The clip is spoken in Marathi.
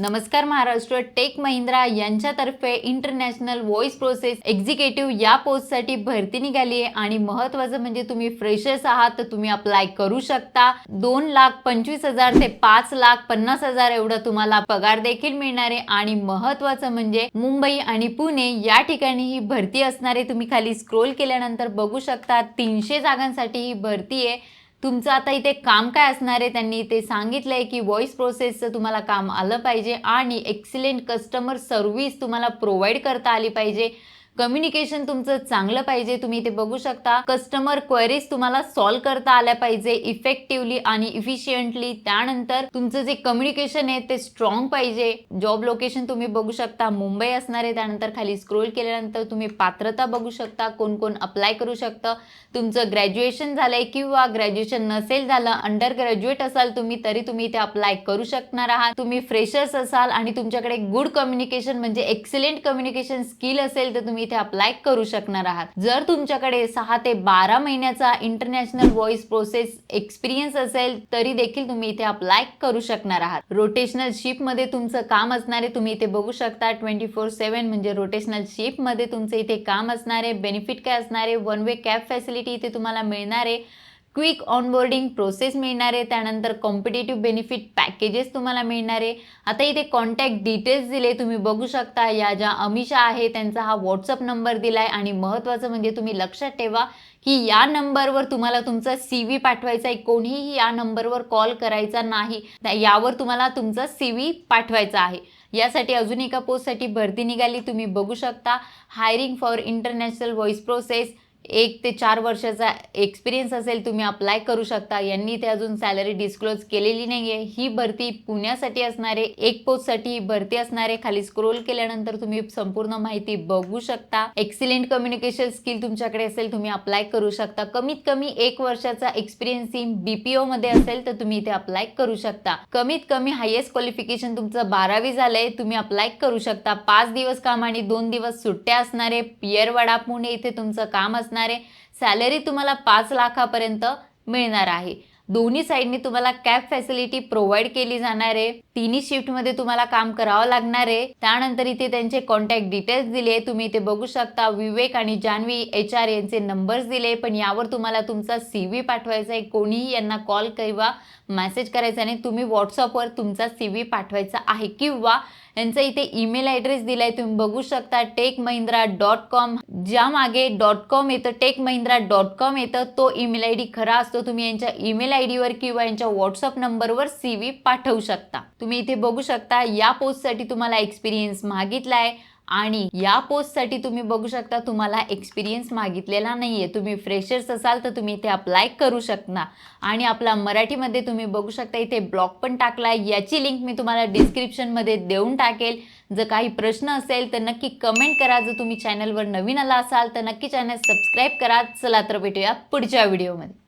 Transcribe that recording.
नमस्कार महाराष्ट्र टेक महिंद्रा यांच्यातर्फे इंटरनॅशनल व्हॉइस प्रोसेस एक्झिक्युटिव्ह या पोस्टसाठी भरती निघाली आहे. आणि महत्वाचं म्हणजे तुम्ही फ्रेशर्स आहात तर तुम्ही अप्लाय करू शकता. दोन लाख पंचवीस हजार ते पाच लाख पन्नास हजार एवढं तुम्हाला पगार देखील मिळणार आहे. आणि महत्वाचं म्हणजे मुंबई आणि पुणे या ठिकाणी ही भरती असणार आहे. तुम्ही खाली स्क्रोल केल्यानंतर बघू शकता तीनशे जागांसाठी ही भरती आहे. तुमचं आता इथे काम काय असणार आहे? त्यांनी ते सांगितलंय की व्हॉइस प्रोसेसचं तुम्हाला काम आलं पाहिजे आणि एक्सिलेंट कस्टमर सर्व्हिस तुम्हाला प्रोव्हाइड करता आली पाहिजे. कम्युनिकेशन तुमचं चांगलं पाहिजे तुम्ही ते बघू शकता. कस्टमर क्वेरीज तुम्हाला सॉल्व्ह करता आल्या पाहिजे इफेक्टिव्हली आणि इफिशियंटली त्यानंतर तुमचं जे कम्युनिकेशन आहे ते स्ट्रॉंग पाहिजे. जॉब लोकेशन तुम्ही बघू शकता मुंबई असणार आहे. त्यानंतर खाली स्क्रोल केल्यानंतर तुम्ही पात्रता बघू शकता कोण कोण अप्लाय करू शकतं. तुमचं ग्रॅज्युएशन झालंय किंवा ग्रॅज्युएशन नसेल झालं अंडर ग्रॅज्युएट असाल तुम्ही तरी तुम्ही इथे अप्लाय करू शकणार आहात. तुम्ही फ्रेशर्स असाल आणि तुमच्याकडे गुड कम्युनिकेशन म्हणजे एक्सिलेंट कम्युनिकेशन स्किल असेल तर तुम्ही इथे अप्लाय करू शकणार आहात. जर तुमच्याकडे सहा ते बारा महिन्याचा इंटरनॅशनल व्हॉइस प्रोसेस एक्सपिरियन्स असेल तरी देखील तुम्ही इथे अप्लाय करू शकणार आहात. रोटेशनल शिपमध्ये तुमचं काम असणारे तुम्ही इथे बघू शकता. ट्वेंटी फोर सेव्हन म्हणजे रोटेशनल शिपमध्ये तुमचं इथे काम असणारे बेनिफिट काय असणारे वन वे कॅब फॅसिलिटी इथे तुम्हाला मिळणार. आहे क्विक ऑनबोर्डिंग प्रोसेस मिळणार आहे. त्यानंतर कॉम्पिटेटिव्ह बेनिफिट पॅकेजेस तुम्हाला मिळणार आहे. आता इथे कॉन्टॅक्ट डिटेल्स दिले तुम्ही बघू शकता. या ज्या अमिषा आहे त्यांचा हा व्हॉट्सअप नंबर दिलाय. आणि महत्त्वाचं म्हणजे तुम्ही लक्षात ठेवा की या नंबरवर तुम्हाला तुमचा सी व्ही पाठवायचा आहे. कोणीही या नंबरवर कॉल करायचा नाही. यावर तुम्हाला तुमचा सी व्ही पाठवायचा आहे. यासाठी अजून एका पोस्टसाठी भरती निघाली. तुम्ही बघू शकता. Hiring for international voice process एक ते चार वर्षाचा एक्सपिरियन्स असेल तुम्ही अप्लाय करू शकता. यांनी ते अजून सॅलरी डिस्क्लोज केलेली नाही आहे ही भरती पुण्यासाठी असणारे एक पोस्टसाठी ही भरती असणारे खाली स्क्रोल केल्यानंतर तुम्ही संपूर्ण माहिती बघू शकता. एक्सिलेंट कम्युनिकेशन स्किल तुमच्याकडे असेल तुम्ही अप्लाय करू शकता. कमीत कमी एक वर्षाचा एक्सपिरियन्स इन बीपीओ मध्ये असेल तर तुम्ही इथे अप्लाय करू शकता. कमीत कमी हायेस्ट क्वालिफिकेशन तुमचं बारावी झालंय तुम्ही अप्लाय करू शकता. पाच दिवस काम आणि दोन दिवस सुट्ट्या असणारे पियरवाडा पुणे इथे तुमचं काम असणारे सॅलरी तुम्हाला पाच लाखापर्यंत मिळणार आहे. दोन्ही साईडनी तुम्हाला कॅब फॅसिलिटी प्रोव्हाइड केली जाणार आहे. तिन्ही शिफ्टमध्ये तुम्हाला काम करावं लागणार आहे. त्यानंतर इथे त्यांचे कॉन्टॅक्ट डिटेल्स दिले तुम्ही इथे बघू शकता विवेक आणि जान्हवी एच आर यांचे नंबर्स दिले पण यावर तुम्हाला तुमचा सी व्ही पाठवायचा आहे. कोणीही यांना कॉल किंवा मेसेज करायचा नाही. तुम्ही व्हॉट्सअपवर तुमचा सी व्ही पाठवायचा आहे किंवा यांचा इथे ईमेल ॲड्रेस दिलाय तुम्ही बघू शकता टेक महिंद्रा डॉट कॉम. ज्या मागे डॉट कॉम येतं टेक महिंद्रा डॉट कॉम येतं तो ईमेल आय डी खरा असतो. तुम्ही यांच्या ईमेल आय डीवर किंवा यांच्या व्हॉट्सअप नंबरवर सी व्ही पाठवू शकता. तुम्ही इथे बघू शकता या पोस्टसाठी तुम्हाला एक्सपिरियन्स मागितलाय आणि या पोस्टसाठी तुम्ही बघू शकता तुम्हाला एक्सपिरियन्स मागितलेला नाहीये. तुम्ही फ्रेशर्स असाल तर तुम्ही इथे अप्लाय करू शकता. आणि आपला मराठीमध्ये तुम्ही बघू शकता इथे ब्लॉग पण टाकलाय. याची लिंक मी तुम्हाला डिस्क्रिप्शनमध्ये देऊन टाकेल. जर काही प्रश्न असेल तर नक्की कमेंट करा. जर तुम्ही चॅनलवर नवीन आला असाल तर नक्की चॅनल सबस्क्राईब करा. चला तर भेटूया पुढच्या व्हिडिओमध्ये